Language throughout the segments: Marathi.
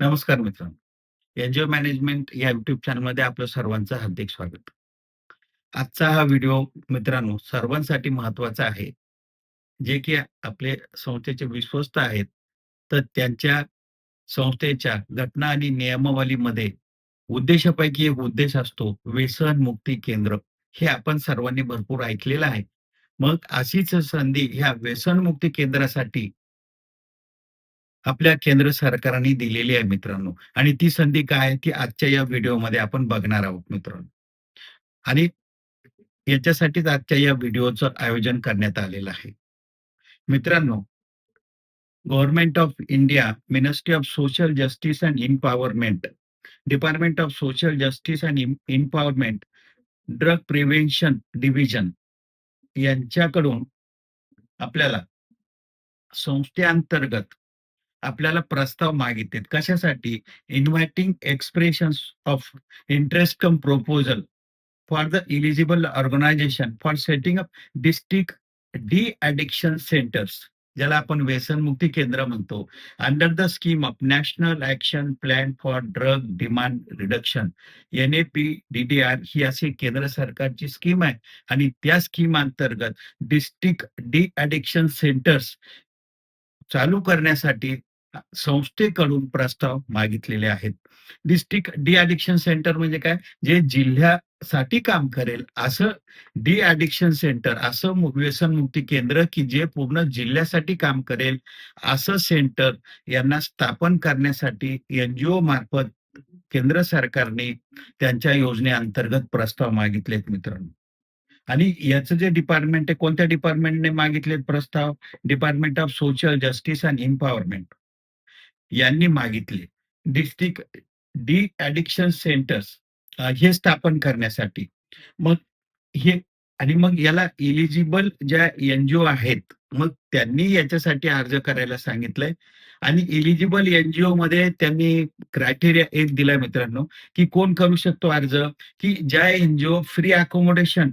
नमस्कार मित्रांनो. एनजीओ मॅनेजमेंट या युट्यूब चॅनलमध्ये आपलं सर्वांचं हार्दिक स्वागत. आजचा हा व्हिडिओ मित्रांनो सर्वांसाठी महत्त्वाचा आहे. जे की आपले संस्थेचे विश्वस्त आहेत, तर त्यांच्या संस्थेच्या घटना आणि नियमावलीमध्ये उद्देशापैकी एक उद्देश असतो व्यसन मुक्ती केंद्र. हे आपण सर्वांनी भरपूर ऐकलेलं आहे. मग अशीच संधी ह्या व्यसनमुक्ती केंद्रासाठी आपल्या केंद्र सरकारने दिलेली आहे मित्रांनो आणि ती संधी काय आहे, ती आजच्या या व्हिडिओमध्ये आपण बघणार आहोत मित्रांनो. आणि याच्यासाठीच आजच्या या व्हिडिओचं आयोजन करण्यात आलेलं आहे. मित्रांनो, government of India, ministry of social justice and empowerment, department of social justice and empowerment empowerment, drug prevention division यांच्याकडून आपल्याला संस्थेअंतर्गत आपल्याला प्रस्ताव मागितलेत. कशासाठी? Inviting expression of interest cum proposal for the eligible organisation for setting up district de-addiction centres ज्याला आपण व्यसनमुक्ती केंद्र म्हणतो. Under the scheme of national action plan for drug demand reduction NAPDDR ही अशी केंद्र सरकारची स्कीम आहे आणि त्या स्कीम अंतर्गत डिस्ट्रिक्ट डी-अडिक्शन सेंटर्स चालू करण्यासाठी संस्थेकडून प्रस्ताव मागितलेले आहेत. डिस्ट्रिक्ट डी-अडिक्शन सेंटर म्हणजे काय? जे जिल्ह्यासाठी काम करेल असं डी-अडिक्शन सेंटर असं व्यसन मुक्ती केंद्र, की जे पूर्ण जिल्ह्यासाठी काम करेल असं सेंटर यांना स्थापन करण्यासाठी एनजीओ मार्फत केंद्र सरकारने त्यांच्या योजनेअंतर्गत प्रस्ताव मागितलेत मित्रांनो. आणि याचं जे डिपार्टमेंट आहे, कोणत्या डिपार्टमेंटने मागितलेत प्रस्ताव? Department of social justice and empowerment यांनी मागितले. डिस्ट्रिक्ट डी ऍडिक्शन सेंटर्स हे स्थापन करण्यासाठी. मग हे आणि मग याला एलिजिबल ज्या एनजीओ आहेत, मग त्यांनी याच्यासाठी अर्ज करायला सांगितलंय आणि एलिजिबल एनजीओ मध्ये त्यांनी क्रायटेरिया एक दिलाय मित्रांनो, की कोण करू शकतो अर्ज? की ज्या एनजीओ फ्री अकोमोडेशन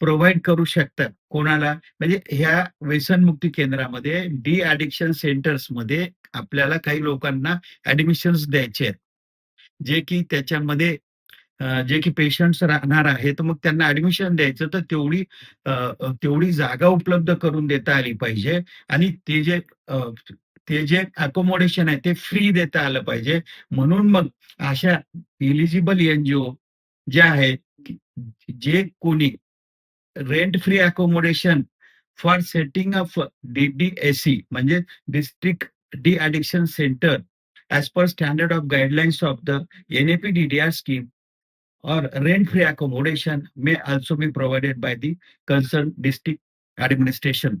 प्रोव्हाइड करू शकतात. कोणाला? म्हणजे ह्या व्यसनमुक्ती केंद्रामध्ये डी-अडिक्शन सेंटर्समध्ये आपल्याला काही लोकांना ऍडमिशन्स द्यायचे आहेत. जे की त्याच्यामध्ये जे की पेशंट्स राहणार आहेत, तर मग त्यांना ऍडमिशन द्यायचं तर तेवढी तेवढी जागा उपलब्ध करून देता आली पाहिजे आणि ते जे ते जे अकोमोडेशन आहे ते फ्री देता आलं पाहिजे. म्हणून मग अशा एलिजिबल एनजीओ जे आहेत, जे कोणी rent free accommodation for setting up DDSC म्हणजे district de-addiction centre as per standard of guidelines of the N A P DDR scheme or rent free accommodation may also be provided by the concerned district administration.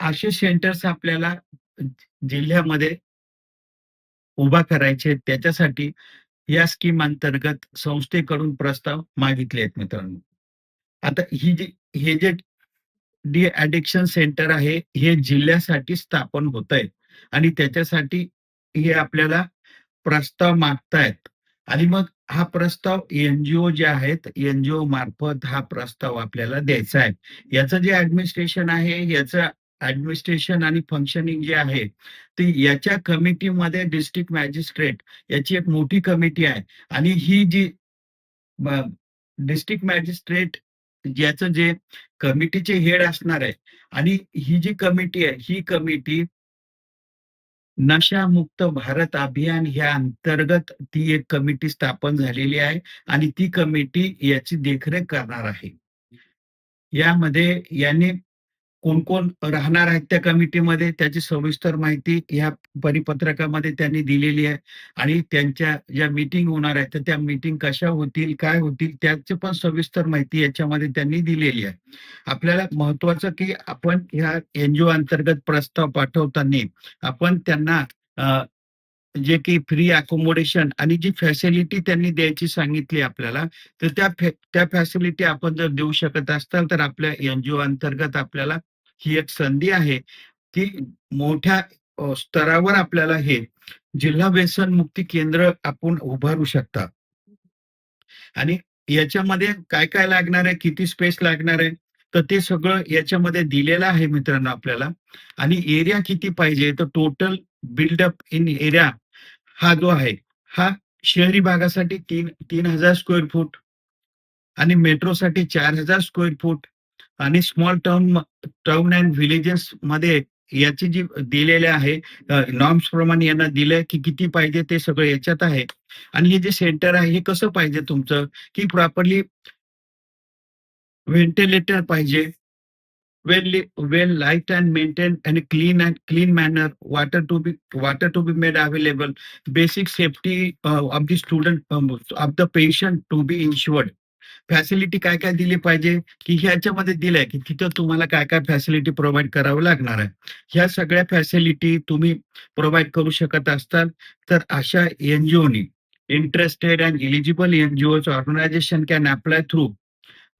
असे सेंटर्स आपल्याला जिल्ह्यामध्ये उभा करायचे त्याच्यासाठी या स्कीम अंतर्गत संस्थेकडून प्रस्ताव मागितले आहेत मित्रांनो. आता ही जी हे जे डी ऍडिक्शन सेंटर आहे, हे जिल्ह्यासाठी स्थापन होतंय. आणि त्याच्यासाठी हे आपल्याला प्रस्ताव मागतायत. आणि मग हा प्रस्ताव एनजीओ जे आहेत, एनजीओ मार्फत हा प्रस्ताव आपल्याला द्यायचा आहे. याचं जे ऍडमिनिस्ट्रेशन आहे, याचं ऍडमिनिस्ट्रेशन आणि फंक्शनिंग जे आहे, ते याच्या कमिटीमध्ये डिस्ट्रिक्ट मॅजिस्ट्रेट याची एक मोठी कमिटी आहे. आणि ही जी डिस्ट्रिक्ट मॅजिस्ट्रेट ज्याचं जे कमिटीचे हेड असणार आहे आणि ही जी कमिटी आहे, ही कमिटी नशामुक्त भारत अभियान ह्या अंतर्गत ती एक कमिटी स्थापन झालेली आहे आणि ती कमिटी याची देखरेख करणार आहे. यामध्ये याने कोण-कोण राहणार आहेत त्या कमिटीमध्ये त्याची सविस्तर माहिती ह्या परिपत्रकामध्ये त्यांनी दिलेली आहे आणि त्यांच्या ज्या मीटिंग होणार आहेत, तर त्या मीटिंग कशा होतील, काय होतील त्याची पण सविस्तर माहिती याच्यामध्ये त्यांनी दिलेली आहे. आपल्याला महत्वाचं की आपण ह्या एनजीओ अंतर्गत प्रस्ताव पाठवताना आपण त्यांना जे की फ्री अकोमोडेशन आणि जी फॅसिलिटी त्यांनी द्यायची सांगितली आपल्याला, तर त्या त्या फॅसिलिटी आपण जर देऊ शकत असाल, तर आपल्या एनजीओ अंतर्गत आपल्याला ही एक संधी आहे, की मोठ्या स्तरावर आपल्याला हे जिल्हा व्यसन मुक्ती केंद्र आपण उभारू शकता. आणि याच्यामध्ये काय-काय लागणार आहे, किती स्पेस लागणार आहे, तर ते सगळं याच्यामध्ये दिलेलं आहे मित्रांनो आपल्याला आणि एरिया किती पाहिजे, तर टोटल बिल्डअप इन एरिया हा जो आहे, हा शहरी भागासाठी तीन तीन हजार स्क्वेअर फूट आणि मेट्रोसाठी चार हजार स्क्वेअर फूट आणि स्मॉल टाउन टाउन अँड विलेजेसमध्ये याची जी दिलेले आहे नॉर्म्स प्रमाणे यांना दिलंय, की किती पाहिजे ते सगळं याच्यात आहे. आणि हे जे सेंटर आहे, हे कसं पाहिजे तुमचं, की प्रॉपरली व्हेंटिलेटर पाहिजे. Well well light and maintain and clean and clean manner water to be water to be made available basic safety of the student of the patient to be insured facility काय काय दिली पाहिजे? की ह्याच्यामध्ये दिलंय की तिथं तुम्हाला काय काय फॅसिलिटी प्रोव्हाइड करावं लागणार आहे. ह्या सगळ्या फॅसिलिटी तुम्ही प्रोव्हाइड करू शकत असताल तर अशा एनजीओनी interested and eligible NGO organisation can apply through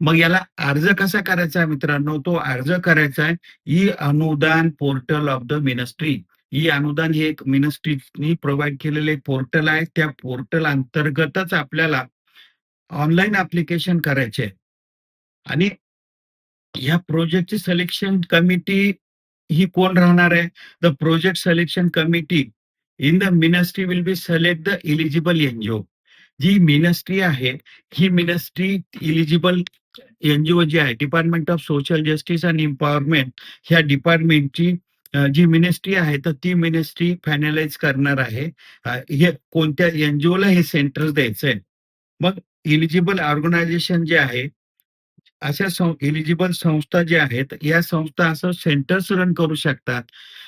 मग याला अर्ज कसा करायचा आहे मित्रांनो? तो अर्ज करायचा आहे e Anudaan portal of the ministry. E Anudaan हे एक मिनिस्ट्रीनी प्रोव्हाइड केलेले पोर्टल आहे. त्या पोर्टल अंतर्गतच आपल्याला ऑनलाईन ऍप्लिकेशन करायचे. आणि या प्रोजेक्टची सिलेक्शन कमिटी ही कोण राहणार आहे? The project selection committee in the ministry will be select the eligible NGO G ministry आहे ही मिनिस्ट्री इलिजिबल एनजीओ जी आहे. Department of social justice and empowerment ह्या डिपार्टमेंटची जी मिनिस्ट्री आहे तर ती मिनिस्ट्री फायनलाइज करणार आहे. हे कोणत्या एनजीओला हे सेंटर द्यायचंय. मग एलिजिबल ऑर्गनायझेशन जे आहे अशा एलिजिबल संस्था ज्या आहेत या संस्था असं सेंटर्स रन करू शकतात.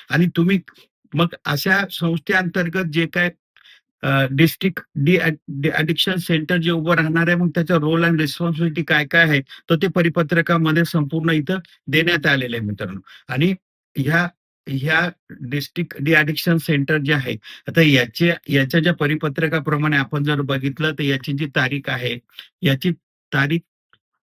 आणि तुम्ही मग अशा संस्थेअंतर्गत जे काय डिस्ट्रिक्ट डी अडिक्शन सेंटर जे उभं राहणार आहे मग त्याचा रोल अँड रिस्पॉन्सिबिलिटी काय काय आहे तर ते परिपत्रकामध्ये संपूर्ण इथं देण्यात आलेलं आहे मित्रांनो. आणि ह्या ह्या डिस्ट्रिक्ट डीअडिक्शन सेंटर जे आहे आता याचे याच्या ज्या परिपत्रकाप्रमाणे आपण जर बघितलं तर याची जी तारीख आहे याची तारीख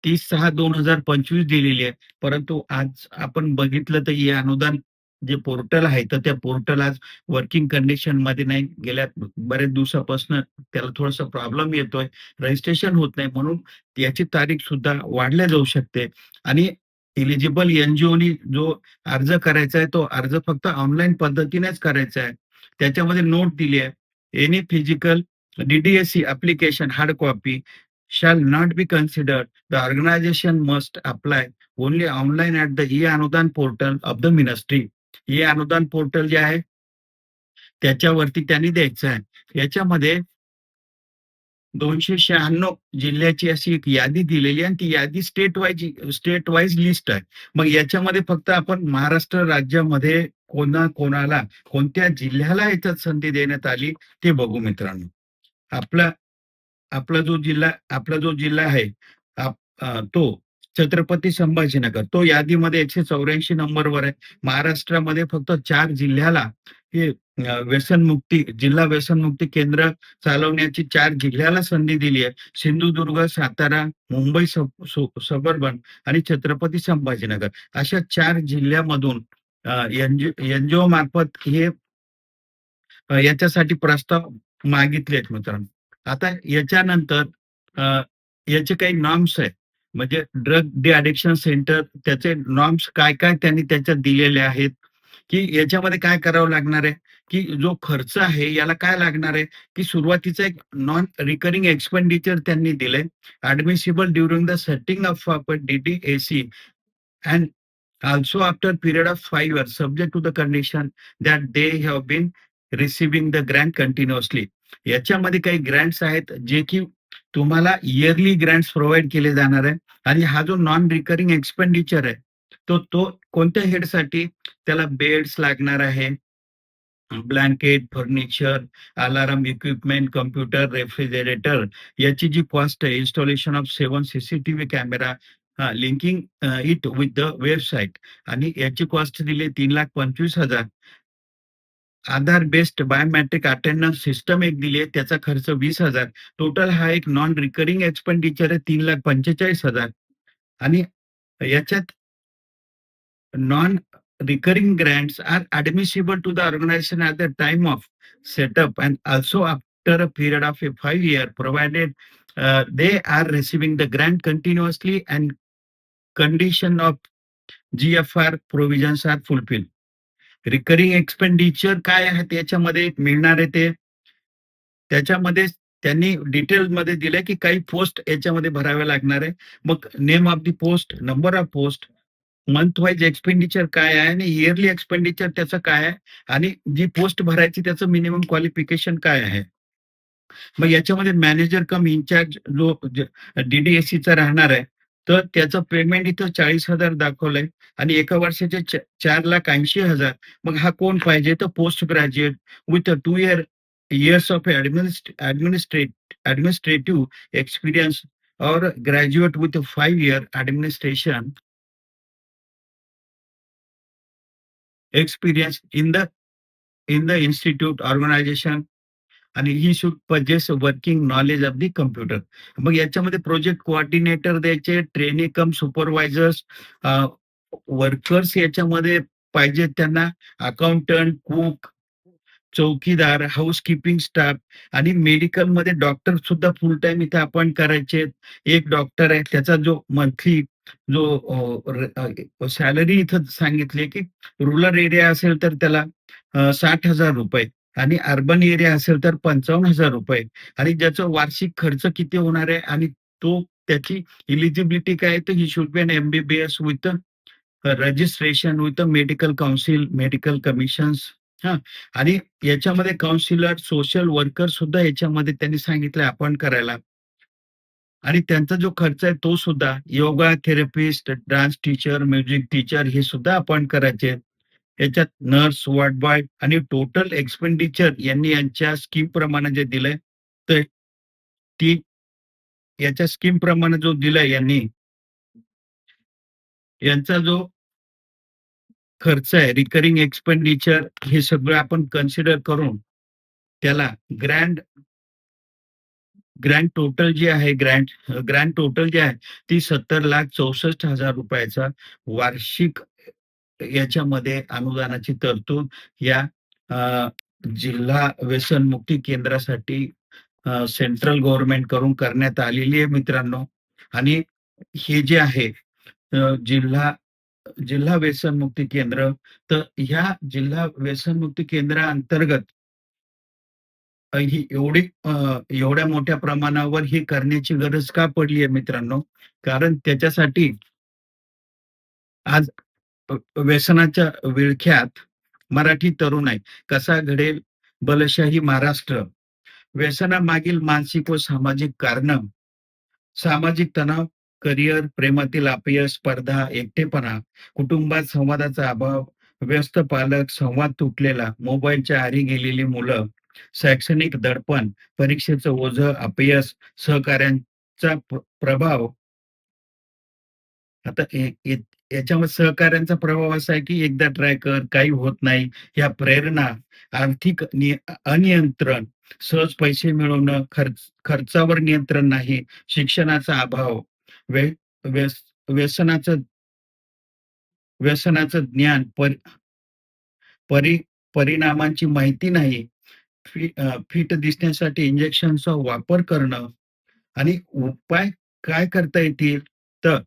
तीस सहा दोन हजार पंचवीस दिलेली आहे. परंतु आज आपण बघितलं तर हे अनुदान जे पोर्टल आहे तर त्या पोर्टल आज वर्किंग कंडिशनमध्ये नाही गेल्या. बरेच दिवसापासून त्याला थोडासा प्रॉब्लेम येतोय रजिस्ट्रेशन होत नाही म्हणून याची तारीख सुद्धा वाढल्या जाऊ शकते. आणि इलिजिबल एनजीओनी जो अर्ज करायचा आहे तो अर्ज फक्त ऑनलाईन पद्धतीनेच करायचा आहे त्याच्यामध्ये नोट दिली आहे any physical DDSC application hard copy shall not be considered. The organization must apply only online at the e-अनुदान portal of the ministry. E Anudaan portal जे आहे त्याच्यावरती त्यांनी द्यायचं आहे. याच्यामध्ये दोनशे शहाण्णव जिल्ह्याची अशी एक यादी दिलेली आहे आणि ती यादी state wise state wise list आहे. मग याच्यामध्ये फक्त आपण महाराष्ट्र राज्यामध्ये कोणा कोणाला कोणत्या जिल्ह्याला याच्यात संधी देण्यात आली ते बघू मित्रांनो. आपला आपला जो जिल्हा आपला जो जिल्हा आहे आप तो छत्रपती संभाजीनगर तो यादीमध्ये 184 नंबरवर आहे. महाराष्ट्रामध्ये फक्त चार जिल्ह्याला हे व्यसनमुक्ती जिल्हा व्यसनमुक्ती केंद्र चालवण्याची चार जिल्ह्याला संधी दिली आहे. सिंधुदुर्ग, सातारा, मुंबई सबर्बन आणि छत्रपती संभाजीनगर अशा चार जिल्ह्यामधून एनजी एनजीओ मार्फत हे याच्यासाठी प्रस्ताव मागितले आहेत मित्रांनो. आता याच्यानंतर याचे काही नॉर्म्स आहेत. म्हणजे ड्रग डी अडिक्शन सेंटर त्याचे नॉर्म्स काय-काय त्यांनी त्याच्यात दिलेले आहेत, की याच्यामध्ये काय करावं लागणार आहे, की जो खर्च आहे याला काय लागणार आहे, की सुरुवातीचा एक नॉन रिकरिंग एक्सपेंडिचर त्यांनी दिले admissible during the setting of DT AC and also after period of five years subject to the condition that they have been receiving the grant continuously याच्यामध्ये काही ग्रँट्स आहेत जे की तुम्हाला इयरली ग्रँट्स प्रोव्हाइड केले जाणार आहे आणि हा जो नॉन रिकरिंग एक्सपेंडिचर आहे तो तो कोणत्या हेडसाठी त्याला बेड्स लागणार आहे. Blanket furniture alarm equipment computer refrigerator याची जी कॉस्ट आहे installation of seven CCTV camera linking it with the website आणि याची कॉस्ट दिली तीन लाख पंचवीस हजार. Aadhaar based biometric attendance system एक दिली आहे त्याचा खर्च वीस हजार. टोटल हा एक नॉन रिकरिंग एक्सपेंडिचर आहे तीन लाख पंचेचाळीस हजार. आणि याच्यात non recurring grant are admissible to the organisation at the time of setup and also after a period of a five year provided they are receiving the grand continuously and condition of G F R provisions are fulfilled recurring expenditure काय आहे त्याच्यामध्ये मिळणार आहे ते त्याच्यामध्ये त्यांनी डिटेल्समध्ये दिलंय, की काही पोस्ट याच्यामध्ये भराव्या लागणार आहे. मग name of the post, number of post, month wise expenditure काय आहे आणि इयरली एक्सपेंडिचर त्याचं काय आहे आणि जी पोस्ट भरायची त्याचं मिनिमम क्वालिफिकेशन काय आहे. मग याच्यामध्ये मॅनेजर कम इन्चार्ज जो डीडीएससीचा राहणार आहे, तर त्याचं पेमेंट इथं चाळीस हजार दाखवलंय. आणि एका वर्षाचे चार लाख ऐंशी हजार. मग हा कोण पाहिजे? तर post graduate with a 2 year years of एडमिनिस्ट administrative experience और graduate with five year administration experience in the in the institute organisation आणि he should possess working knowledge of the computer. मग याच्यामध्ये प्रोजेक्ट कोऑर्डिनेटर द्यायचे, ट्रेनिंग कम सुपरवायझर्स, वर्कर्स याच्यामध्ये पाहिजेत त्यांना, अकाउंटंट, कुक, चौकीदार, हाऊसकीपिंग स्टाफ आणि मेडिकलमध्ये डॉक्टर सुद्धा फुल टाइम इथे अपॉइंट करायचे. एक डॉक्टर आहे त्याचा जो मंथली जो सॅलरी इथं सांगितली की रुरल एरिया असेल तर त्याला साठ हजार रुपये आणि अर्बन एरिया असेल तर ₹55,000 आणि ज्याचं वार्षिक खर्च किती होणार आहे आणि तो त्याची एलिजिबिलिटी काय तर he should be an MBBS with registration with medical council, medical commissions हा आणि याच्यामध्ये काउन्सिलर, सोशल वर्कर सुद्धा याच्यामध्ये त्यांनी सांगितलंय अपॉइंट करायला. आणि त्यांचा जो खर्च आहे तो सुद्धा yoga therapist, dance teacher, music teacher हे सुद्धा अपॉइंट करायचे आहेत. याच्यात नर्स, वॉर्ड बॉय आणि टोटल एक्सपेंडिचर यांनी यांच्या स्कीम प्रमाणे जे दिलंय, तर ती याच्या स्कीम प्रमाणे जो दिलाय यांनी यांचा जो खर्च आहे, रिकरिंग एक्सपेंडिचर हे सगळं आपण कन्सिडर करून त्याला ग्रँड ग्रँड टोटल जे आहे ग्रँड ग्रँड टोटल जे आहे ती सत्तर लाख चौसष्ट हजार रुपयाचा वार्षिक याच्यामध्ये अनुदानाची तरतूद या जिल्हा व्यसनमुक्ती केंद्रासाठी सेंट्रल गव्हर्नमेंटकडून करण्यात आलेली आहे मित्रांनो. आणि हे जे आहे जिल्हा जिल्हा व्यसनमुक्ती केंद्र, तर ह्या जिल्हा व्यसनमुक्ती केंद्राअंतर्गत ही एवढी एवढ्या मोठ्या प्रमाणावर ही करण्याची गरज का पडली आहे मित्रांनो? कारण त्याच्यासाठी आज व्यसनाच्या विळख्यात मराठी तरुण आहे. कसा घडेल बलशाही महाराष्ट्र? व्यसनामागील मानसिक व सामाजिक कारणं, सामाजिक तणाव, करिअर, प्रेमातील अपयश, स्पर्धा, एकटेपणा, कुटुंबात संवादाचा अभाव, व्यस्त पालक, संवाद तुटलेला, मोबाईलच्या आरी गेलेली मुलं, शैक्षणिक दडपण, परीक्षेचं ओझं, अपयश, सहकाऱ्यांचा प्रभाव आता याच्यामध्ये सहकाऱ्यांचा प्रभाव असा आहे, की एकदा ट्राय कर, काही होत नाही. या प्रेरणा, आर्थिक अनियंत्रण, सहज पैसे मिळवणं, खर्च खर्चावर नियंत्रण नाही, शिक्षणाचा अभाव, वे, व्यस व्यसनाचं व्यसनाचं ज्ञान, पर, परि परिणामांची माहिती नाही, फि फिट दिसण्यासाठी इंजेक्शनचा वापर करणं आणि उपाय काय करता येतील? तर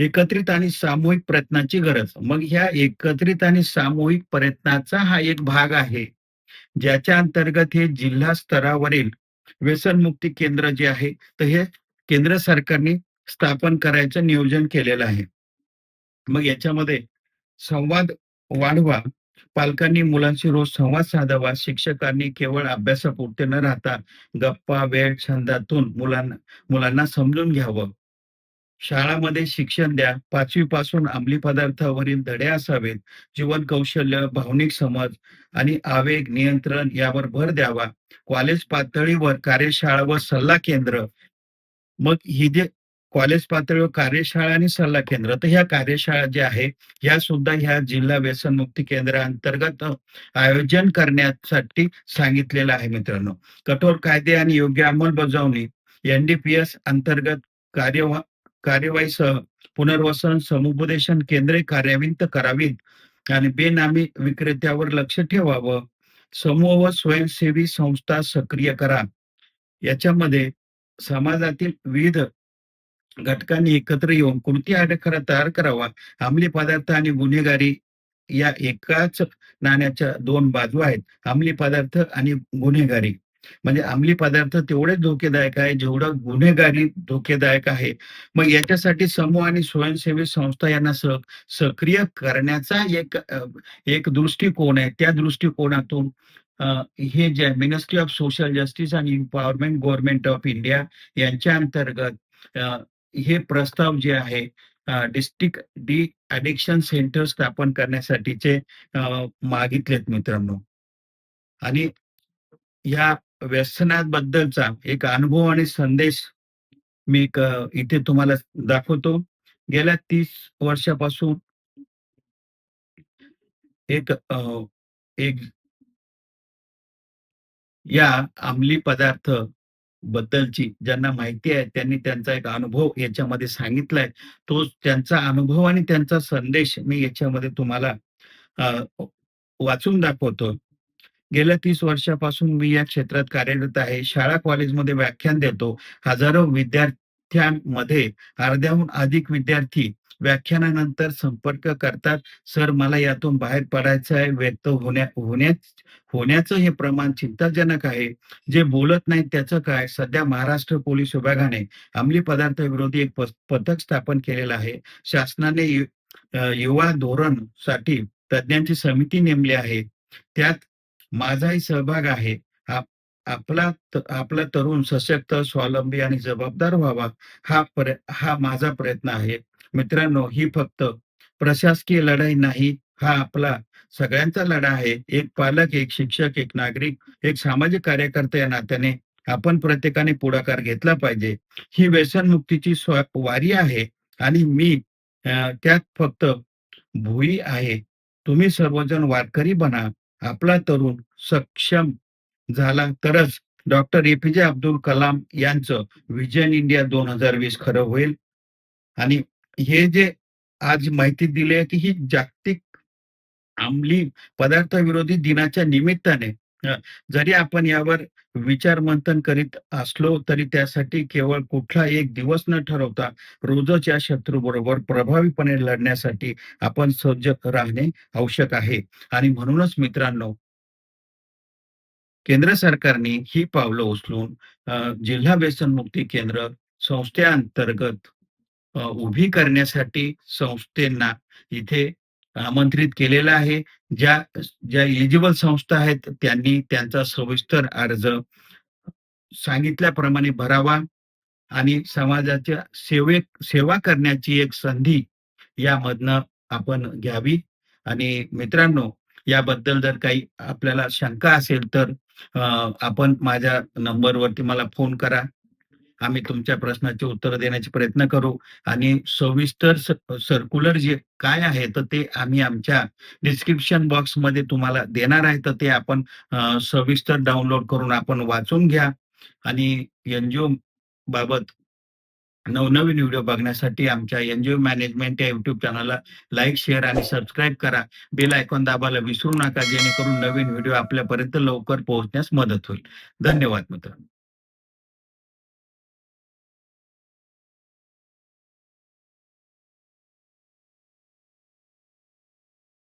एकत्रित आणि सामूहिक प्रयत्नांची गरज. मग ह्या एकत्रित आणि सामूहिक प्रयत्नाचा हा एक भाग आहे. ज्याच्या अंतर्गत हे जिल्हा स्तरावरील व्यसनमुक्ती केंद्र जे आहे, तर हे केंद्र सरकारने स्थापन करायचं नियोजन केलेलं आहे. मग याच्यामध्ये संवाद वाढवा. पालकांनी मुलांशी रोज संवाद साधावा. शिक्षकांनी केवळ अभ्यासापुरते न राहता गप्पा, वेळ, छंदातून मुलांना मुलांना समजून घ्यावं. शाळामध्ये शिक्षण द्या. पाचवी पासून अंमली पदार्थावरील धडे असावेत. जीवन कौशल्य, भावनिक समज आणि आवेग नियंत्रण यावर भर द्यावा. कॉलेज पातळीवर कार्यशाळा व सल्ला केंद्र. मग ही जे कॉलेज पातळीवर कार्यशाळा आणि सल्ला केंद्र, तर ह्या कार्यशाळा ज्या आहे, ह्या सुद्धा ह्या जिल्हा व्यसनमुक्ती केंद्राअंतर्गत आयोजन करण्यासाठी सांगितलेलं आहे मित्रांनो. कठोर कायदे आणि योग्य अंमलबजावणी एनडीपीएस अंतर्गत कार्यवा कार्यवाहीसह पुनर्वसन, समुपदेशन केंद्रे कार्यान्वित करावीत आणि बेनामी विक्रेत्यावर लक्ष ठेवावं. समूह व स्वयंसेवी संस्था सक्रिय करा. याच्यामध्ये समाजातील विविध घटकांनी एकत्र येऊन कृती आराखडा तयार करावा. अंमली पदार्थ आणि गुन्हेगारी या एकाच नाण्याच्या दोन बाजू आहेत. अंमली पदार्थ आणि गुन्हेगारी. म्हणजे अंमली पदार्थ तेवढेच धोकेदायक आहे, जेवढं गुन्हेगारी धोकेदायक आहे. मग याच्यासाठी समूह आणि स्वयंसेवी संस्था यांना सक्रिय करण्याचा एक एक दृष्टिकोन आहे. त्या दृष्टिकोनातून हे जे मिनिस्ट्री ऑफ सोशल जस्टिस आणि एम्पॉवरमेंट गव्हर्नमेंट ऑफ इंडिया यांच्या अंतर्गत हे प्रस्ताव जे आहे डिस्ट्रिक्ट डी अडिक्शन सेंटर स्थापन करण्यासाठीचे मागितलेत मित्रांनो. आणि या व्यसनाबद्दलचा एक अनुभव आणि संदेश मी एक इथे तुम्हाला दाखवतो. गेल्या तीस वर्षापासून एक एक या अंमली पदार्थ बद्दलची ज्यांना माहिती आहे त्यांनी त्यांचा एक अनुभव याच्यामध्ये सांगितलाय. तो त्यांचा अनुभव आणि त्यांचा संदेश मी याच्यामध्ये तुम्हाला वाचून दाखवतो. गेल्या तीस वर्षापासून मी या क्षेत्रात कार्यरत आहे. शाळा कॉलेजमध्ये व्याख्यान देतो. हजारो विद्यार्थ्यांमध्ये अर्ध्याहून अधिक विद्यार्थी व्याख्यानानंतर संपर्क करतात. "सर मला यातून बाहेर पडायचं आहे." व्यक्त होण्या होण्याच होण्याचं हे प्रमाण चिंताजनक आहे. जे बोलत नाही त्याचं काय? सध्या महाराष्ट्र पोलीस विभागाने अंमली पदार्थ विरोधी एक पथक स्थापन केलेलं आहे. शासनाने यु धोरण युवा धोरणसाठी तज्ञांची समिती नेमली आहे. त्यात माझाही सहभाग आहे. आप आपला आपला तरुण सशक्त, स्वावलंबी आणि जबाबदार व्हावा हा प्र हा माझा प्रयत्न आहे. मित्रांनो, ही फक्त प्रशासकीय लढाई नाही, हा आपला सगळ्यांचा लढा आहे. एक पालक, एक शिक्षक, एक नागरिक, एक सामाजिक कार्यकर्ता या नात्याने आपण प्रत्येकाने पुढाकार घेतला पाहिजे. ही व्यसनमुक्तीची स्व वारी आहे आणि मी त्यात फक्त भुई आहे. तुम्ही सर्वजण वारकरी बना. आपला तरुण सक्षम झाला तरच डॉक्टर ए-पी-जे अब्दुल कलाम यांचं विजन इंडिया 2020 खरं होईल. आणि हे जे आज माहिती दिली आहे, की ही जागतिक अंमली पदार्थ विरोधी दिनाच्या निमित्ताने जरी आपण यावर विचार-मंथन करीत असलो, तरी त्यासाठी केवळ कुठला एक दिवस न ठरवता रोजच या शत्रूबरोबर प्रभावीपणे लढण्यासाठी आपण सज्ज राहणे आवश्यक आहे. आणि म्हणूनच मित्रांनो केंद्र सरकारने ही पावलं उचलून जिल्हा व्यसन मुक्ती केंद्र संस्थेअंतर्गत उभी करण्यासाठी संस्थेना इथे आमंत्रित केलेलं आहे. ज्या ज्या एलिजिबल संस्था आहेत त्यांनी त्यांचा सविस्तर अर्ज सांगितल्याप्रमाणे भरावा आणि समाजाच्या सेवे सेवा करण्याची एक संधी यामधनं आपण घ्यावी. आणि मित्रांनो, याबद्दल जर काही आपल्याला शंका असेल तर आपण माझ्या नंबरवरती मला फोन करा. आम्ही तुमच्या प्रश्नाचे उत्तर देण्याचे प्रयत्न करू आणि सविस्तर सर्क्युलर जे काय आहे, तर ते आम्ही आमच्या डिस्क्रिप्शन बॉक्समध्ये तुम्हाला देणार आहे. तर ते आपण सविस्तर डाउनलोड करून आपण वाचून घ्या आणि एनजीओ बाबत नवनवीन व्हिडिओ बघण्यासाठी आमच्या एनजीओ मॅनेजमेंट या युट्यूब चॅनलला लाईक, शेअर आणि सबस्क्राईब करा. बेल आयकॉन दाबायला विसरू नका, जेणेकरून नवीन व्हिडिओ आपल्यापर्यंत लवकर पोहोचण्यास मदत होईल. धन्यवाद मित्रांनो.